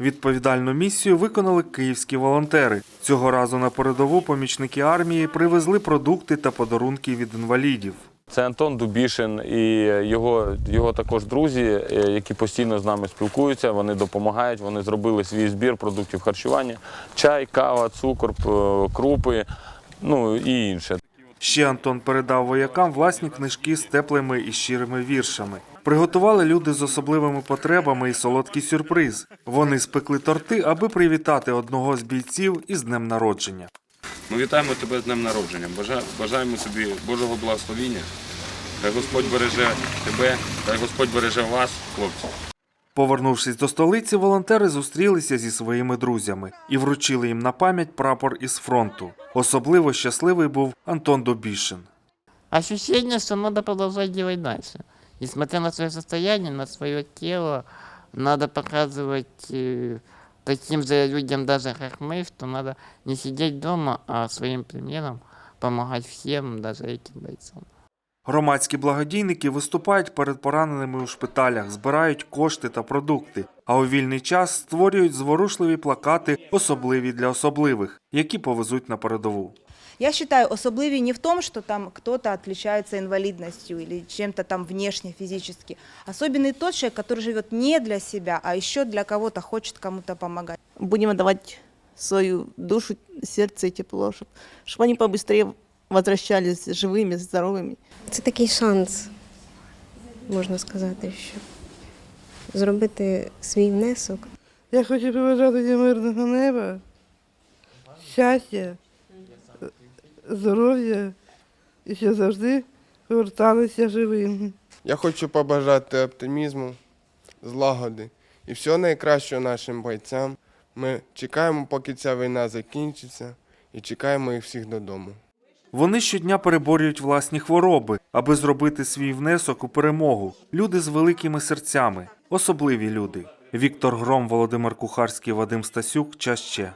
Відповідальну місію виконали київські волонтери. Цього разу на передову помічники армії привезли продукти та подарунки від інвалідів. Це Антон Дубішин і його, його також друзі, е, які постійно з нами спілкуються. Вони допомагають. Вони зробили свій збір продуктів харчування: чай, кава, цукор, крупи, ну і інше. Ще Антон передав воякам власні книжки з теплими і щирими віршами. Приготували люди з особливими потребами і солодкий сюрприз. Вони спекли торти, аби привітати одного з бійців із днем народження. Ми вітаємо тебе з днем народження. Бажаємо тобі Божого благословіння. Хай Господь береже тебе, хай Господь береже вас, хлопці. Повернувшись до столиці, волонтери зустрілися зі своїми друзями і вручили їм на пам'ять прапор із фронту. Особливо щасливий був Антон Добішин. ощущение, что надо продолжать делать дальше. Несмотря на свое состояние, на свое тело, надо показывать э, таким же людям, даже как мы, что надо не сидеть дома, а своим примером помогать всем, даже этим бойцам. Громадські благодійники виступають перед пораненими у шпиталях, збирають кошти та продукти, а у вільний час створюють зворушливі плакати, особливі для особливих, які повезуть на передову. Я считаю, особливі не в том, что там кто-то отличается инвалидностью или чем-то там внешне, физически. Особенный тот человек, который живет не для себя, а еще для кого-то хочет кому-то помогать. будем отдавать свою душу, сердце и тепло, чтобы, чтобы они побыстрее возвращались живыми, здоровыми. Це такий шанс, можна сказати, що зробити свій внесок. Я хочу побажати їм мирного неба, щастя, Здоров'я і щоб завжди поверталися живими. Я хочу побажати оптимізму, злагоди і всього найкращого нашим бойцям. Ми чекаємо, поки ця війна закінчиться, і чекаємо їх всіх додому. Вони щодня переборюють власні хвороби, аби зробити свій внесок у перемогу. Люди з великими серцями, особливі люди. Віктор Гром, Володимир Кухарський, Вадим Стасюк. Час ще.